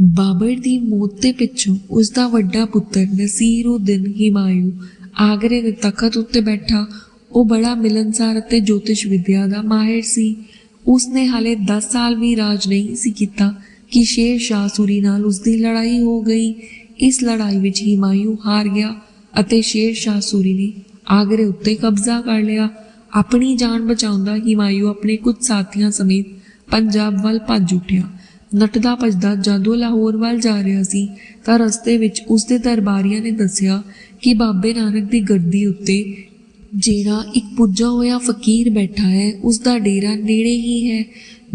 ਬਾਬਰ ਦੀ ਮੌਤ ਦੇ ਪਿੱਛੋਂ ਉਸ ਦਾ ਵੱਡਾ ਪੁੱਤਰ ਨਸੀਰਉਦੀਨ ਹਿਮਾਯੂ ਆਗਰੇ ਦੇ ਤਖਤ ਉੱਤੇ ਬੈਠਾ। ਉਹ ਬੜਾ ਮਿਲਨਸਾਰ ਅਤੇ ਜੋਤਿਸ਼ ਵਿਦਿਆ ਦਾ ਮਾਹਿਰ ਸੀ। ਉਸਨੇ ਹਾਲੇ 10 ਸਾਲ ਵੀ ਰਾਜ ਨਹੀਂ ਸੀ ਕੀਤਾ ਕਿ ਸ਼ੇਰ ਸ਼ਾਹ ਸੂਰੀ ਨਾਲ ਉਸਦੀ ਲੜਾਈ ਹੋ ਗਈ। ਇਸ ਲੜਾਈ ਵਿੱਚ ਹਿਮਾਯੂ ਹਾਰ ਗਿਆ ਅਤੇ ਸ਼ੇਰ ਸ਼ਾਹ ਸੂਰੀ ਨੇ ਆਗਰੇ ਉੱਤੇ ਕਬਜ਼ਾ ਕਰ ਲਿਆ। ਆਪਣੀ ਜਾਨ ਬਚਾਉਂਦਾ ਹਿਮਾਯੂ ਆਪਣੇ ਕੁਝ ਸਾਥੀਆਂ ਸਮੇਤ ਪੰਜਾਬ ਵੱਲ ਭੱਜ ਉਠਿਆ। ਨੱਟਦਾ ਭੱਜਦਾ ਜਦੋਂ ਲਾਹੌਰ ਵੱਲ ਜਾ ਰਿਹਾ ਸੀ, ਤਾਂ ਰਸਤੇ ਵਿੱਚ ਉਸ ਦੇ ਦਰਬਾਰੀਆਂ ਨੇ ਦੱਸਿਆ ਕਿ ਬਾਬੇ ਨਾਨਕ ਦੀ ਗੱਦੀ ਉੱਤੇ ਜਿਹੜਾ ਇੱਕ ਪੁੱਜਾ ਹੋਇਆ ਫਕੀਰ ਬੈਠਾ ਹੈ ਉਸ ਦਾ ਡੇਰਾ ਨੇੜੇ ਹੀ ਹੈ।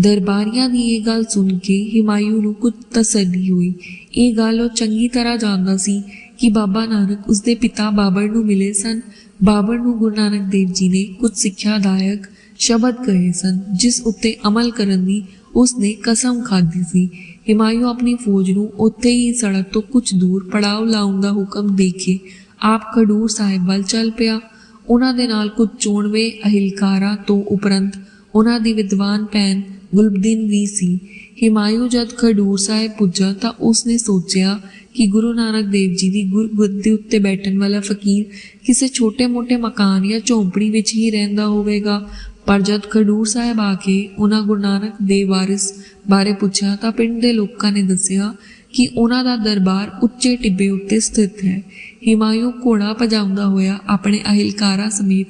ਦਰਬਾਰੀਆਂ ਦੀ ਇਹ ਗੱਲ ਸੁਣ ਕੇ ਹਿਮਾਯੂ ਨੂੰ ਕੁਝ ਤਸੱਲੀ ਹੋਈ। ਇਹ ਗੱਲ ਉਹ ਚੰਗੀ ਤਰ੍ਹਾਂ ਜਾਣਦਾ ਸੀ ਕਿ ਬਾਬਾ ਨਾਨਕ ਉਸ ਦੇ ਪਿਤਾ ਬਾਬਰ ਨੂੰ ਮਿਲੇ ਸਨ। ਬਾਬਰ ਨੂੰ ਗੁਰੂ ਨਾਨਕ ਦੇਵ ਜੀ ਨੇ ਕੁਝ ਸਿੱਖਿਆਦਾਇਕ ਸ਼ਬਦ ਕਹੇ ਸਨ, ਜਿਸ ਉੱਤੇ ਅਮਲ ਕਰਨ ਦੀ ਉਸ ਨੇ ਕਸਮ ਖਾਧੀ ਸੀ। ਹਿਮਾਯੂ ਆਪਣੀ ਫੌਜ ਨੂੰ ਉੱਥੇ ਹੀ ਸੜਕ ਤੋਂ ਕੁਝ ਦੂਰ ਪੜਾਅ ਲਾਉਣ ਦਾ ਹੁਕਮ ਦੇ ਕੇ ਆਪ ਖਡੂਰ ਸਾਹਿਬ ਵੱਲ ਚੱਲ ਪਿਆ। ਉਹਨਾਂ ਦੇ ਨਾਲ ਕੁਝ ਚੋਣਵੇਂ ਅਹਿਲਕਾਰਾਂ ਤੋਂ ਉਪਰੰਤ ਉਹਨਾਂ ਦੀ ਵਿਦਵਾਨ ਭੈਣ ਗੁਲਬਦੀਨ ਵੀ ਸੀ। ਹਿਮਾਯੂ ਜਦ ਖਡੂਰ ਸਾਹਿਬ ਪੁੱਜਾ ਤਾਂ ਉਸਨੇ ਸੋਚਿਆ ਕਿ ਗੁਰੂ ਨਾਨਕ ਦੇਵ ਜੀ ਦੀ ਗੁਰਗੱਦੀ ਉੱਤੇ ਬੈਠਣ ਵਾਲਾ ਫਕੀਰ ਕਿਸੇ ਛੋਟੇ-ਮੋਟੇ ਮਕਾਨ ਜਾਂ ਝੌਂਪੜੀ ਵਿੱਚ ਹੀ ਰਹਿੰਦਾ ਹੋਵੇਗਾ। ਪਰ ਜਦ ਖਡੂਰ ਸਾਹਿਬ ਆ ਕੇ ਉਹਨਾਂ ਗੁਰੂ ਨਾਨਕ ਦੇ ਵਾਰਿਸ ਬਾਰੇ ਪੁੱਛਿਆ ਤਾਂ ਪਿੰਡ ਦੇ ਲੋਕਾਂ ਨੇ ਦੱਸਿਆ ਕਿ ਉਹਨਾਂ ਦਾ ਦਰਬਾਰ ਉੱਚੇ ਟਿੱਬੇ ਉੱਤੇ ਸਥਿਤ ਹੈ। ਹਿਮਾਯੂ ਘੋੜਾ ਭਜਾਉਂਦਾ ਹੋਇਆ ਆਪਣੇ ਅਹਿਲਕਾਰਾਂ ਸਮੇਤ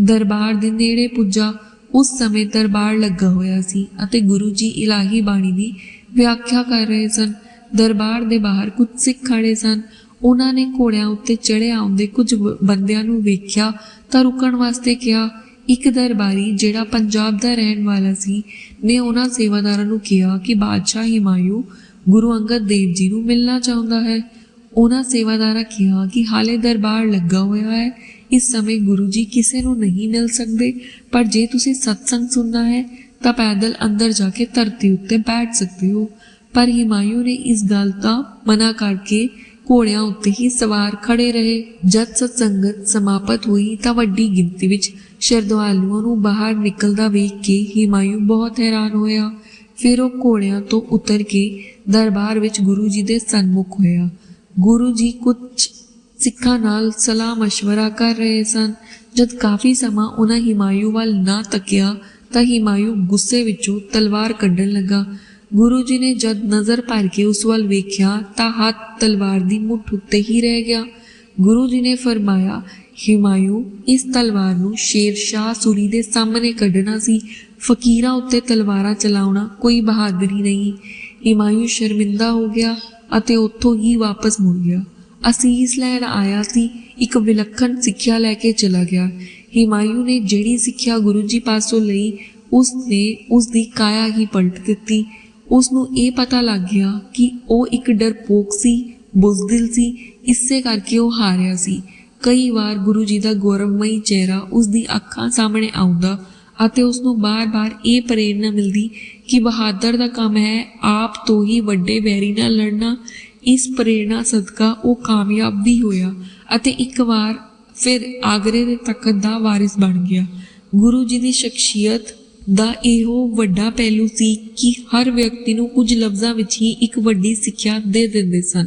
ਦਰਬਾਰ ਦੇ ਨੇੜੇ ਪੁੱਜਾ। ਉਸ ਸਮੇਂ ਦਰਬਾਰ ਲੱਗਾ ਹੋਇਆ ਸੀ ਅਤੇ ਗੁਰੂ ਜੀ ਇਲਾਹੀ ਬਾਣੀ ਦੀ ਵਿਆਖਿਆ ਕਰ ਰਹੇ ਸਨ। ਦਰਬਾਰ ਦੇ ਬਾਹਰ ਕੁਝ ਸਿੱਖ ਖੜੇ ਸਨ। ਉਹਨਾਂ ਨੇ ਘੋੜਿਆਂ ਉੱਤੇ ਚੜੇ ਆਉਂਦੇ ਕੁਝ ਬੰਦਿਆਂ ਨੂੰ ਵੇਖਿਆ ਤਾਂ ਰੁਕਣ ਵਾਸਤੇ ਕਿਹਾ ਇੱਕ ਦਰਬਾਰੀ ਜਿਹੜਾ ਪੰਜਾਬ ਦਾ ਰਹਿਣ ਵਾਲਾ ਸੀ, ਨੇ ਉਹਨਾਂ ਸੇਵਾਦਾਰਾਂ ਨੂੰ ਕਿਹਾ ਕਿ ਬਾਦਸ਼ਾਹ ਹਿਮਾਯੂ ਗੁਰੂ ਅੰਗਦ ਦੇਵ ਜੀ ਨੂੰ ਮਿਲਣਾ ਚਾਹੁੰਦਾ ਹੈ। ਉਹਨਾਂ ਸੇਵਾਦਾਰਾਂ ਕਿਹਾ ਕਿ ਹਾਲੇ ਦਰਬਾਰ ਲੱਗਾ ਹੋਇਆ ਹੈ, ਇਸ ਸਮੇਂ ਗੁਰੂ ਜੀ ਕਿਸੇ ਨੂੰ ਨਹੀਂ ਮਿਲ ਸਕਦੇ, ਪਰ ਜੇ ਤੁਸੀਂ ਸਤਸੰਗ ਸੁਣਨਾ ਹੈ, ਤਾਂ ਪੈਦਲ ਅੰਦਰ ਜਾ ਕੇ ਧਰਤੀ ਉੱਤੇ ਬੈਠ ਸਕਦੇ ਹੋ। ਪਰ ਹਿਮਾਯੂ ਨੇ ਇਸ ਗੱਲ ਦਾ ਮਨਾ ਕਰਕੇ ਘੋੜਿਆਂ ਉੱਤੇ ਹੀ ਸਵਾਰ ਖੜੇ ਰਹੇ। ਜਦ ਸਤਸੰਗਤ ਸਮਾਪਤ ਹੋਈ ਤਾਂ ਵੱਡੀ ਗਿਣਤੀ ਵਿੱਚ ਸ਼ਰਧਾਲੂਆਂ ਨੂੰ ਬਾਹਰ ਨਿਕਲਦਾ ਵੇਖ ਕੇ ਹਿਮਾਯੂ ਬਹੁਤ ਹੈਰਾਨ ਹੋਇਆ। ਫਿਰ ਉਹ ਘੋੜਿਆਂ ਤੋਂ ਉਤਰ ਕੇ ਦਰਬਾਰ ਵਿੱਚ ਗੁਰੂ ਜੀ ਦੇ ਸਨਮੁਖ ਹੋਇਆ। ਗੁਰੂ ਜੀ ਕੁਝ ਸਿੱਖਾਂ ਨਾਲ ਸਲਾਹ مشਵਰਾ ਕਰ ਰਹੇ ਸਨ। ਜਦ ਕਾਫੀ ਸਮਾਂ ਉਹਨਾਂ ਹਿਮਾਯੂ ਵੱਲ ਨਾ ਤੱਕਿਆ, ਤਾਂ ਹਿਮਾਯੂ ਗੁੱਸੇ ਵਿੱਚੋਂ ਤਲਵਾਰ ਕੱਢਣ ਲੱਗਾ। ਗੁਰੂ ਜੀ ਨੇ ਜਦ ਨਜ਼ਰ ਭਰ ਕੇ ਉਸ ਵੱਲ ਵੇਖਿਆ, ਤਾਂ ਹੱਥ ਤਲਵਾਰ ਦੀ ਮੁੱਠ ਉੱਤੇ ਹੀ ਰਹਿ ਗਿਆ। ਗੁਰੂ ਜੀ ਨੇ ਫਰਮਾਇਆ, ਹਿਮਾਯੂ, ਇਸ ਤਲਵਾਰ ਨੂੰ ਸ਼ੇਰ ਸ਼ਾਹ ਸੂਰੀ ਦੇ ਸਾਹਮਣੇ ਕੱਢਣਾ ਸੀ। ਫਕੀਰਾਂ ਉੱਤੇ ਤਲਵਾਰਾਂ ਚਲਾਉਣਾ ਕੋਈ ਬਹਾਦਰੀ ਨਹੀਂ। ਹਿਮਾਯੂ ਸ਼ਰਮਿੰਦਾ ਹੋ ਗਿਆ ਅਤੇ ਉੱਥੋਂ ਹੀ ਵਾਪਸ ਮੁੜ ਗਿਆ। ਅਸੀਸ ਲੈਣ ਆਇਆ ਸੀ, ਇੱਕ ਵਿਲੱਖਣ ਸਿੱਖਿਆ ਲੈ ਕੇ ਚਲਾ ਗਿਆ। ਹਿਮਾਯੂ ਨੇ ਜਿਹੜੀ ਸਿੱਖਿਆ ਗੁਰੂ ਜੀ ਪਾਸੋਂ ਲਈ, ਉਸ ਨੇ ਉਸ ਦੀ ਕਾਇਆ ਹੀ ਪਲਟ ਦਿੱਤੀ। ਉਸ ਨੂੰ ਇਹ ਪਤਾ ਲੱਗ ਗਿਆ ਕਿ ਉਹ ਇੱਕ ਡਰਪੋਕ ਸੀ ਬੁਜ਼ਦਿਲ ਸੀ, ਇਸੇ ਕਰਕੇ ਉਹ ਹਾਰਿਆ ਸੀ। ਕਈ ਵਾਰ ਗੁਰੂ ਜੀ ਦਾ ਗੌਰਵਮਈ ਚਿਹਰਾ ਉਸ ਦੀ ਅੱਖਾਂ ਸਾਹਮਣੇ ਆਉਂਦਾ ਅਤੇ ਉਸ ਨੂੰ ਬਾਰ-ਬਾਰ ਇਹ ਪ੍ਰੇਰਣਾ ਮਿਲਦੀ ਕਿ ਬਹਾਦਰ ਦਾ ਕੰਮ ਹੈ ਆਪ ਤੋਂ ਹੀ ਵੱਡੇ ਵੈਰੀ ਨਾਲ ਲੜਨਾ। ਇਸ ਪ੍ਰੇਰਣਾ ਸਦਕਾ ਉਹ ਕਾਮਯਾਬ ਵੀ ਹੋਇਆ ਅਤੇ ਇੱਕ ਵਾਰ ਫਿਰ ਆਗਰੇ ਦੇ ਤਖਤ ਦਾ ਵਾਰਿਸ ਬਣ ਗਿਆ। ਗੁਰੂ ਜੀ ਦੀ ਸ਼ਖਸੀਅਤ ਦਾ ਇਹੋ ਵੱਡਾ ਪਹਿਲੂ ਸੀ ਕਿ ਹਰ ਵਿਅਕਤੀ ਨੂੰ ਕੁਝ ਲਫ਼ਜ਼ਾਂ ਵਿੱਚ ਹੀ ਇੱਕ ਵੱਡੀ ਸਿੱਖਿਆ ਦੇ ਦਿੰਦੇ ਸਨ।